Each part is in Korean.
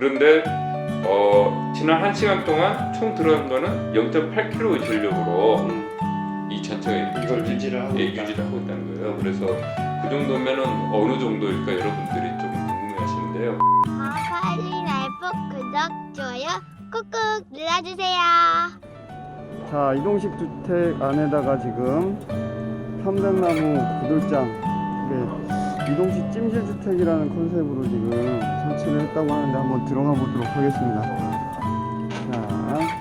그런데 어, 지난 1시간 동안 총 들어간 거는 0.8kg 전력으로 음, 이 전체가 이렇게 이걸 유지를 하고 예, 있다. 유지를 하고 있다는 거예요. 그래서 그 정도면은 어느 정도일까 여러분들이 좀 궁금해하시는데요. 라이프 구독, 좋아요 꾹꾹 눌러주세요. 자 이동식 주택 안에다가 지금 편백나무 구들장 이동식 찜질 주택이라는 컨셉으로 지금 설치를 했다고 하는데 한번 들어가 보도록 하겠습니다. 자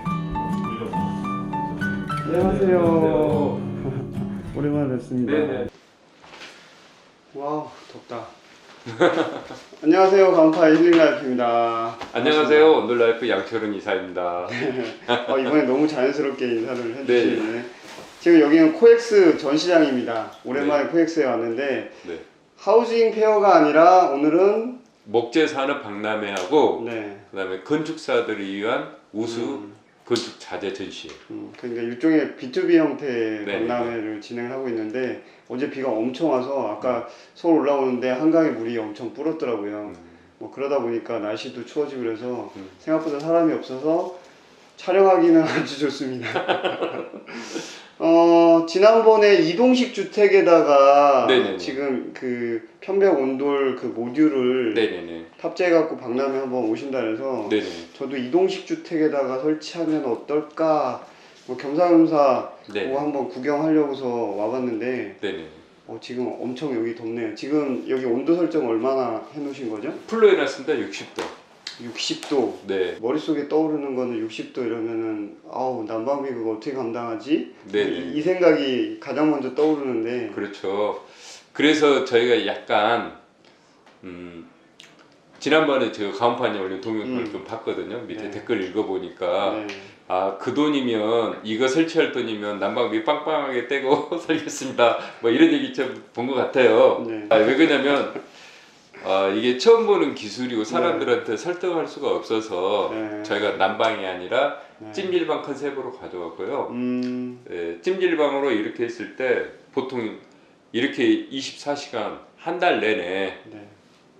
안녕하세요. 오랜만에 뵙습니다. 네네. 와우 덥다. 안녕하세요 간파 힐링라이프입니다. 안녕하세요. 온돌라이프 양철은 이사입니다. 어, 이번에 너무 자연스럽게 인사를 해주시네. 지금 여기는 코엑스 전시장입니다. 오랜만에 코엑스에 왔는데 네. 하우징 페어가 아니라 오늘은 목재 산업 박람회하고 네, 그다음에 건축사들을 위한 우수 음. 건축 자재 전시. 음, 그러니까 일종의 B2B 형태의 네, 박람회를 진행을 하고 있는데 어제 비가 엄청 와서 아까 서울 올라오는데 한강에 물이 엄청 불었더라고요. 음. 뭐 그러다 보니까 날씨도 추워지고 그래서 음. 생각보다 사람이 없어서 촬영하기는 아주 좋습니다. 어 지난번에 이동식 주택에다가 네네네. 지금 그 편백 온돌 그 모듈을 네네네. 탑재해 갖고 박람회 한번 오신다 해서 네네. 저도 이동식 주택에다가 설치하면 어떨까 뭐 겸사겸사 네. 뭐 한번 구경하려고서 와봤는데 네네. 어, 지금 엄청 여기 덥네요. 지금 여기 온도 설정 얼마나 해놓으신 거죠? 풀로 해놨습니다. 60도. 60도. 네. 머릿속에 떠오르는 거는 60도 이러면은 아우 난방비 그거 어떻게 감당하지? 네네. 이, 이 생각이 가장 먼저 떠오르는데 그렇죠. 그래서 저희가 약간 음, 지난번에 제가 가온파님 올린 동영상을 음. 좀 봤거든요. 밑에 네. 댓글 읽어보니까 네. 아그 돈이면 이거 설치할 돈이면 난방비 빵빵하게 떼고 살겠습니다. 뭐 이런 얘기 좀 본 것 같아요. 네. 아, 왜 그러냐면 아, 이게 처음 보는 기술이고 사람들한테 설득할 수가 없어서 네. 저희가 난방이 아니라 네. 찜질방 컨셉으로 가져왔고요. 음, 예, 찜질방으로 이렇게 했을 때 보통 이렇게 24시간 한 달 내내 네.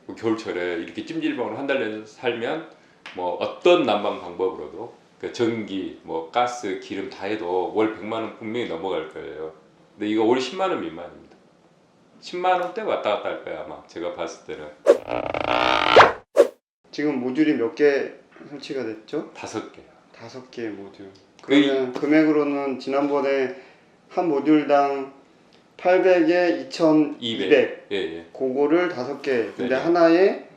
뭐 겨울철에 이렇게 찜질방으로 한 달 내내 살면 뭐 어떤 난방 방법으로도 그 전기, 뭐 가스, 기름 다 해도 월 100만 원 분명히 넘어갈 거예요. 근데 이거 월 10만 원 미만입니다. 10만 원대 왔다 갔다 할 거예요 아마 제가 봤을 때는 지금 모듈이 몇 개 설치가 됐죠? 다섯 개. 다섯 개의 모듈. 그러면 금액으로는 지난번에 한 모듈당 800에 2,200. 200. 예, 예. 그거를 다섯 개. 근데 네. 하나에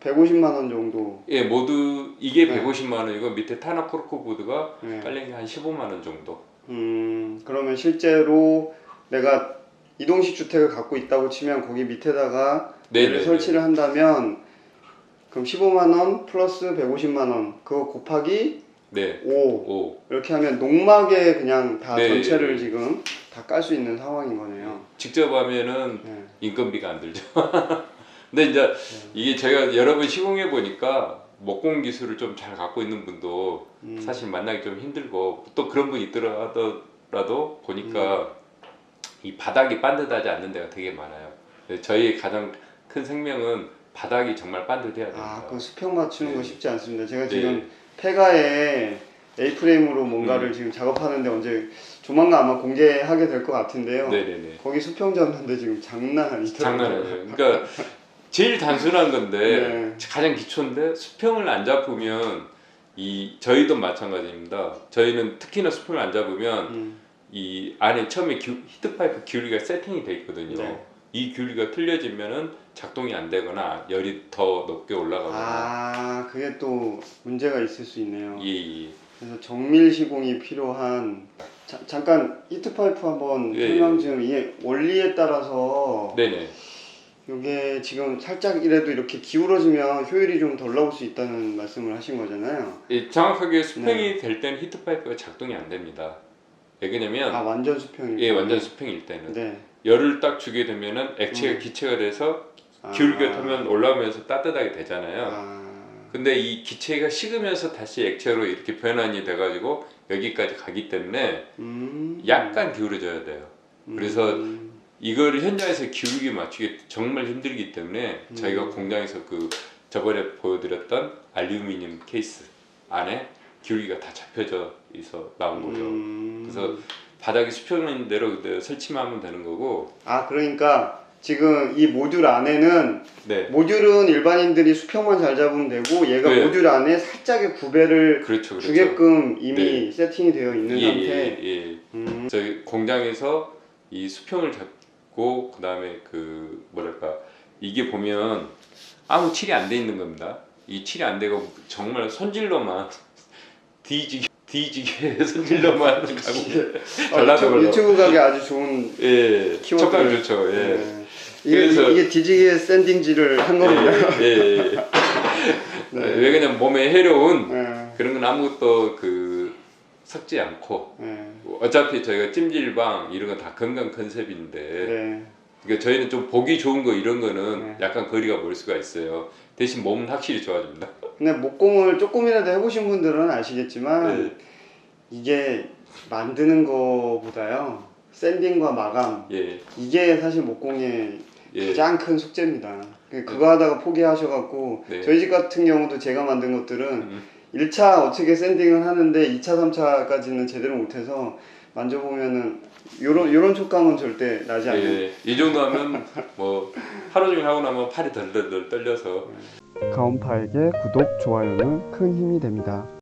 150만 원 정도. 예, 모두 이게 네. 150만 원이고 밑에 타나 코르코 보드가 네. 깔린 게 한 15만 원 정도. 음, 그러면 실제로 내가 이동식 주택을 갖고 있다고 치면 거기 밑에다가 네, 얘를 네, 설치를 한다면 그럼 15만 원 플러스 150만 원 그거 곱하기 네. 5 오. 이렇게 하면 농막에 그냥 다 네, 전체를 네. 지금 다 깔 수 있는 상황인 거네요. 직접 하면은 네. 인건비가 안 들죠. 근데 이제 이게 제가 여러 번 시공해 보니까 목공 기술을 좀 잘 갖고 있는 분도 음. 사실 만나기 좀 힘들고 또 그런 분 있더라도 보니까 음. 이 바닥이 반듯하지 않는 데가 되게 많아요. 저희의 가장 큰 생명은 바닥이 정말 반듯해야 됩니다. 아, 그 수평 맞추는 거 네. 쉽지 않습니다. 제가 네. 지금 폐가에 A 프레임으로 뭔가를 음. 지금 작업하는데 언제 조만간 아마 공개하게 될 것 같은데요. 네네네. 거기 수평 잡는데 지금 장난 아니더라고요. 장난 아니에요. 그러니까 제일 단순한 건데 네. 가장 기초인데 수평을 안 잡으면 이 저희도 마찬가지입니다. 저희는 특히나 수평을 안 잡으면 음, 이 안에 처음에 기, 히트파이프 기울기가 세팅이 돼 있거든요. 네. 이 기울기가 틀려지면은 작동이 안 되거나 열이 더 높게 올라가거나 아, 그게 또 문제가 있을 수 있네요. 이 그래서 정밀 시공이 필요한 자- 잠깐 히트 파이프 한번 예, 설명 좀 이게 원리에 따라서 네네 이게 지금 살짝 이래도 이렇게 기울어지면 효율이 좀 덜 나올 수 있다는 말씀을 하신 거잖아요. 이 정확하게 수평이 네. 될 때는 히트 파이프가 작동이 안 됩니다. 왜 그러냐면 아 완전 수평이. 예 완전 수평일 때는 네. 열을 딱 주게 되면은 액체가 음. 기체가 돼서 아. 기울기가 타면 올라오면서 따뜻하게 되잖아요. 아, 근데 이 기체가 식으면서 다시 액체로 이렇게 변환이 돼가지고 여기까지 가기 때문에 음. 약간 기울어져야 돼요. 그래서 음. 이거를 현장에서 기울기 맞추기 정말 힘들기 때문에 음. 저희가 공장에서 그 저번에 보여드렸던 알루미늄 케이스 안에 기울기가 다 잡혀져 있어 나온 거죠. 음. 그래서 바닥에 수평인 대로 그대로 설치만 하면 되는 거고, 아 그러니까 지금 이 모듈 안에는 네, 모듈은 일반인들이 수평만 잘 잡으면 되고 얘가 네. 모듈 안에 살짝의 구배를 그렇죠, 그렇죠. 주게끔 이미 네. 세팅이 되어 있는 예, 상태. 예, 예. 음. 저희 공장에서 이 수평을 잡고 그 다음에 그 뭐랄까 이게 보면 아무 칠이 안 돼 있는 겁니다. 이 칠이 안 되고 정말 손질로만 뒤지게 뒤지게 손질로만 하고 아, 전라도 걸로. 유튜브 가게 아주 좋은 예 촉감 좋죠. 예. 네. 이게, 그래서- 이게 디지의 샌딩질을 한 겁니다. 예, 예, 예. 네. 왜 그냥 몸에 해로운 네. 그런 건 아무것도 그 섞지 않고 네. 어차피 저희가 찜질방 이런 건 다 건강 컨셉인데 네. 그러니까 저희는 좀 보기 좋은 거 이런 거는 네. 약간 거리가 멀 수가 있어요. 대신 몸은 확실히 좋아집니다. 근데 목공을 조금이라도 해보신 분들은 아시겠지만 네. 이게 만드는 거보다요 샌딩과 마감 예, 이게 사실 목공의 예, 가장 큰 숙제입니다. 그- 그거 하다가 포기하셔갖고 네. 저희 집 같은 경우도 제가 만든 것들은 음, 1차 어떻게 샌딩을 하는데 2차, 3차까지는 제대로 못해서 만져보면은 요런 요런 촉감은 절대 나지 않는 예, 이 정도 하면 뭐 하루 종일 하고 나면 팔이 덜덜덜 떨려서 가온파에게 구독, 좋아요는 큰 힘이 됩니다.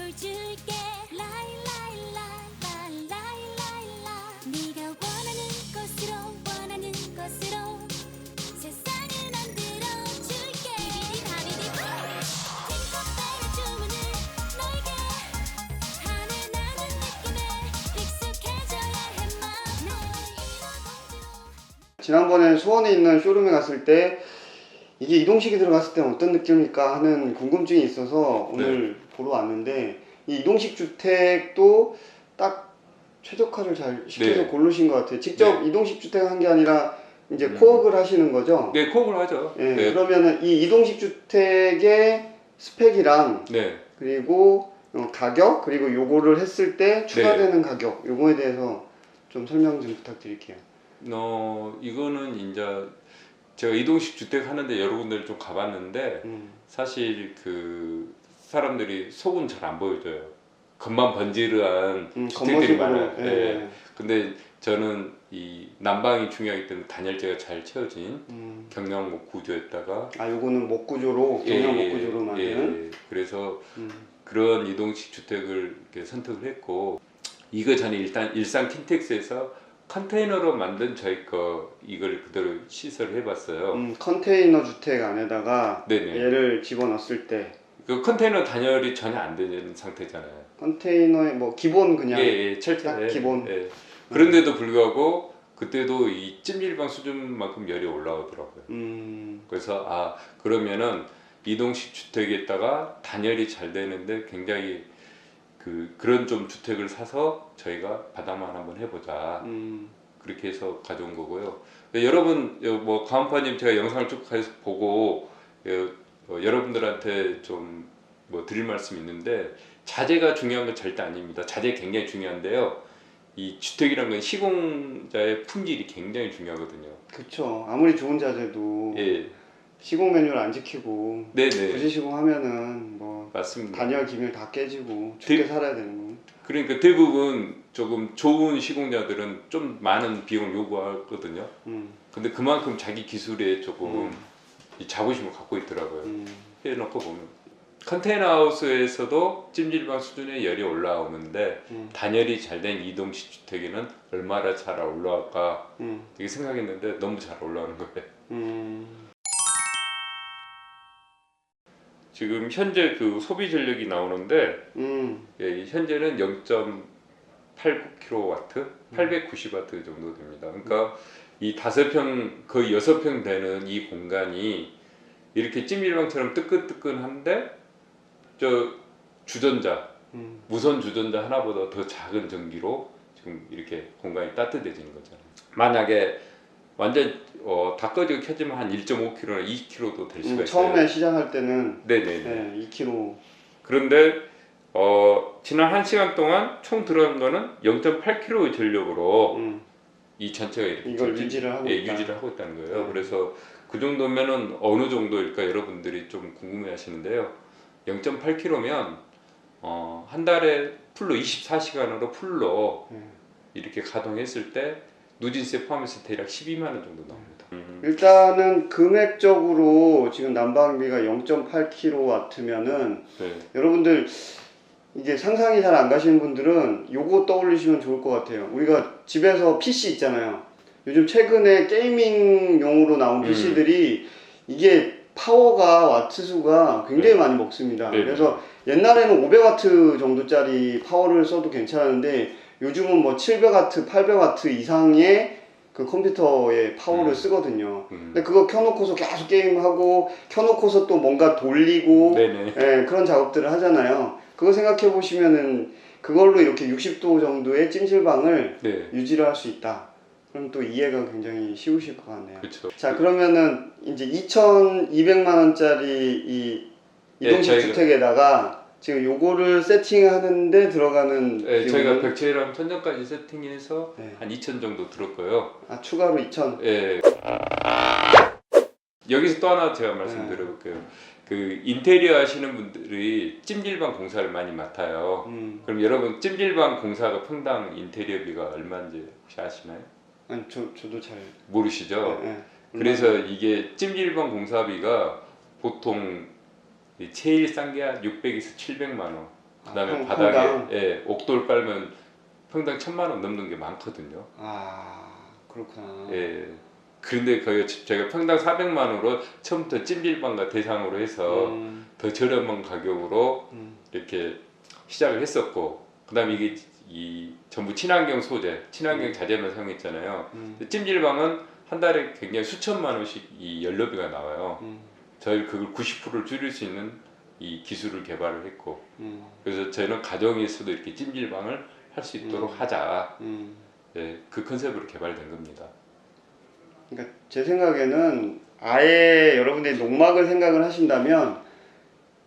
망토를 줄게. 라이 라이 라이 라이 라이 라이 라. 네가 원하는 곳으로 원하는 곳으로 세상을 만들어 줄게. 비비디 바비디 팅커벨의 주문을 너에게. 하늘 나는 느낌에 익숙해져야 해만 널 잃어공주로 지난번에 수원에 있는 쇼룸에 갔을 때 이게 이동식이 들어갔을 때 어떤 느낌일까 하는 궁금증이 있어서 오늘 보러 왔는데 이 이동식 주택도 딱 최적화를 잘 시켜서 네. 고르신 것 같아요. 직접 이동식 주택 한 게 아니라 이제 음. 코업을 하시는 거죠. 네, 콕을 하죠. 예, 네, 그러면은 이 이동식 주택의 스펙이랑 네. 그리고 어, 가격 그리고 요거를 했을 때 추가되는 가격 요거에 대해서 좀 설명 좀 부탁드릴게요. 어 이거는 이제 제가 이동식 주택 하는데 여러 군데를 좀 가봤는데 음. 사실 그 사람들이 속은 잘 안 보여줘요. 겉만 번지르한 음, 주택들이 많아요. 예. 예. 근데 저는 이 난방이 중요하기 때문에 단열재가 잘 채워진 음. 경량 목 구조에다가 아 요거는 목 구조로 경량 목 구조로 만든 예, 그래서 음. 그런 이동식 주택을 선택을 했고 이거 전에 일단 일산 킨텍스에서 컨테이너로 만든 저희 거 이걸 그대로 시설을 해봤어요. 음, 컨테이너 주택 안에다가 네네. 얘를 집어넣었을 때 그 컨테이너 단열이 전혀 안 되는 상태잖아요. 컨테이너에 뭐 기본 그냥 예, 예, 철제. 딱 기본. 예. 그런데도 불구하고 그때도 이 찜질방 수준만큼 열이 올라오더라고요. 음, 그래서 아 그러면은 이동식 주택에다가 단열이 잘 되는데 굉장히 그 그런 좀 주택을 사서 저희가 바닥만 한번 해보자 음, 그렇게 해서 가져온 거고요. 네, 여러분 여- 뭐 가은파님 제가 영상을 쭉 해서 보고 여, 어, 여러분들한테 좀 뭐 드릴 말씀 이 있는데 자재가 중요한 건 절대 아닙니다. 자재 굉장히 중요한데요. 이 주택이란 건 시공자의 품질이 굉장히 중요하거든요. 그쵸 아무리 좋은 자재도 예, 시공 매뉴얼 안 지키고 네네 부지 시공하면은 뭐 맞습니다. 단열 기밀 다 깨지고 춥게 대- 살아야 되는 거. 그러니까 대부분 조금 좋은 시공자들은 좀 많은 비용을 요구하거든요. 음, 근데 그만큼 자기 기술에 조금 음. 이 자부심을 갖고 있더라고요. 음. 해놓고 보면 컨테이너 하우스에서도 찜질방 수준의 열이 올라오는데 음. 단열이 잘 된 이동식 주택에는 얼마나 잘 올라갈까 음. 되게 생각했는데 너무 잘 올라오는 거예요. 지금 현재 그 소비 전력이 나오는데 음. 예, 현재는 0.89kW, 890W 정도 됩니다. 그러니까 이 다섯 평 거의 여섯 평 되는 이 공간이 이렇게 찜질방처럼 뜨끈뜨끈한데 저 주전자 음. 무선 주전자 하나보다 더 작은 전기로 지금 이렇게 공간이 따뜻해지는 거잖아요. 만약에 완전 어, 다 꺼지고 켜지면 한 1.5kg나 2kg도 될 수가 음, 있어요. 처음에 시작할 때는 네네네. 네, 2kg. 그런데 어, 지난 한 시간 동안 총 들어간 거는 0.8kg의 전력으로 음. 이 전체가 이렇게 이걸 전진- 유지를 하고 예, 있다. 유지를 하고 있다는 거예요. 음. 그래서 그 정도면은 어느 정도일까 여러분들이 좀 궁금해하시는데요. 0.8kg면 어, 한 달에 풀로 24시간으로 풀로 음. 이렇게 가동했을 때 누진세 포함해서 대략 12만 원 정도 나옵니다. 음. 일단은 금액적으로 지금 난방비가 0.8kW면은 네. 여러분들 이게 상상이 잘 안 가시는 분들은 요거 떠올리시면 좋을 것 같아요. 우리가 집에서 PC 있잖아요. 요즘 최근에 게이밍용으로 나온 음. PC들이 이게 파워가 와트 수가 굉장히 네. 많이 먹습니다. 네. 그래서 옛날에는 500와트 정도짜리 파워를 써도 괜찮은데 요즘은 뭐 700와트, 800와트 이상의 그 컴퓨터의 파워를 음. 쓰거든요. 음. 근데 그거 켜놓고서 계속 게임하고 켜놓고서 또 뭔가 돌리고 네네. 예, 그런 작업들을 하잖아요. 그거 생각해 보시면은 그걸로 이렇게 60도 정도의 찜질방을 네. 유지를 할 수 있다. 그럼 또 이해가 굉장히 쉬우실 것 같네요. 그렇죠. 자 그러면은 이제 2,200만 원짜리 이 예, 이동식 저희가- 주택에다가 지금 요거를 세팅하는데 들어가는 네, 저희가 벽체랑 천정까지 세팅해서 네. 한 2천 정도 들었고요. 아 추가로 2,000. 예. 여기서 또 하나 제가 말씀드려볼게요. 그 인테리어 하시는 분들이 찜질방 공사를 많이 맡아요. 음, 그럼 여러분 찜질방 공사가 평당 인테리어비가 얼마인지 혹시 아시나요? 아니 저 저도 잘. 모르시죠? 예, 예. 그래서 이게 찜질방 공사비가 보통 이 제일 싼 게 한 600에서 700만 원. 그다음에 아, 평- 바닥에 평당? 예, 옥돌 깔면 평당 1000만 원 넘는 게 많거든요. 아 그렇구나. 예. 그런데 거기 제가 평당 400만 원으로 처음부터 찜질방과 대상으로 해서 음, 더 저렴한 가격으로 음, 이렇게 시작을 했었고 그다음에 이게 이 전부 친환경 소재, 친환경 자재만 사용했잖아요. 음, 찜질방은 한 달에 굉장히 수천만 원씩 이 연료비가 나와요. 음, 저희 그걸 90%를 줄일 수 있는 이 기술을 개발을 했고 음, 그래서 저희는 가정에서도 이렇게 찜질방을 할 수 있도록 음. 하자. 음. 예, 그 컨셉으로 개발된 겁니다. 그러니까 제 생각에는 아예 여러분들이 농막을 생각을 하신다면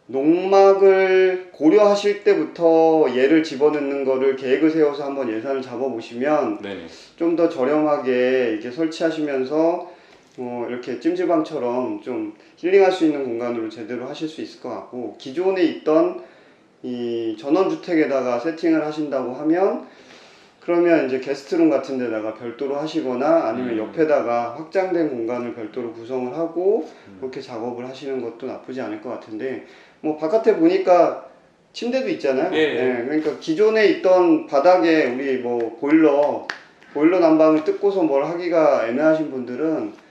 농막을 고려하실 때부터 얘를 집어넣는 거를 계획을 세워서 한번 예산을 잡아보시면. 좀 더 저렴하게 이렇게 설치하시면서 뭐 이렇게 찜질방처럼 좀 힐링할 수 있는 공간으로 제대로 하실 수 있을 것 같고 기존에 있던 이 전원주택에다가 세팅을 하신다고 하면 그러면 이제 게스트룸 같은 데다가 별도로 하시거나 아니면 음. 옆에다가 확장된 공간을 별도로 구성을 하고 음. 그렇게 작업을 하시는 것도 나쁘지 않을 것 같은데 뭐 바깥에 보니까 침대도 있잖아요. 예, 예. 그러니까 기존에 있던 바닥에 우리 뭐 보일러 보일러 난방을 뜯고서 뭘 하기가 애매하신 분들은 예,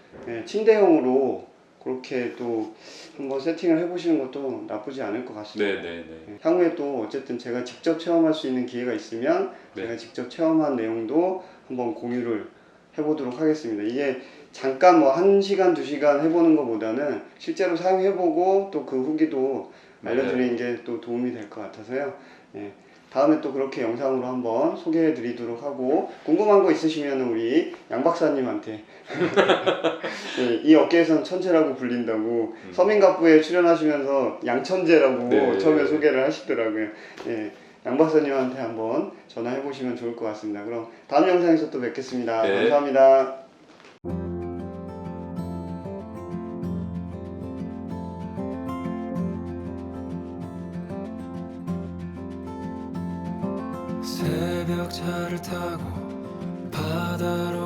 침대형으로 그렇게 또 한번 세팅을 해보시는 것도 나쁘지 않을 것 같습니다. 네네네. 예, 향후에 또 어쨌든 제가 직접 체험할 수 있는 기회가 있으면 네. 제가 직접 체험한 내용도 한번 공유를 해보도록 하겠습니다. 이게 잠깐 뭐한 시간 두 시간 해보는 것보다는 실제로 사용해보고 또 그 후기도 알려드리는 게 또 도움이 될 것 같아서요. 예, 다음에 또 그렇게 영상으로 한번 소개해 드리도록 하고 궁금한 거 있으시면 우리 양 박사님한테 예, 이 업계에선 천재라고 불린다고 서민갑부에 출연하시면서 양천재라고 네. 처음에 소개를 하시더라고요. 예, 양 박사님한테 한번 전화해 보시면 좋을 것 같습니다. 그럼 다음 영상에서 또 뵙겠습니다. 네. 감사합니다. 차를 타고 바다로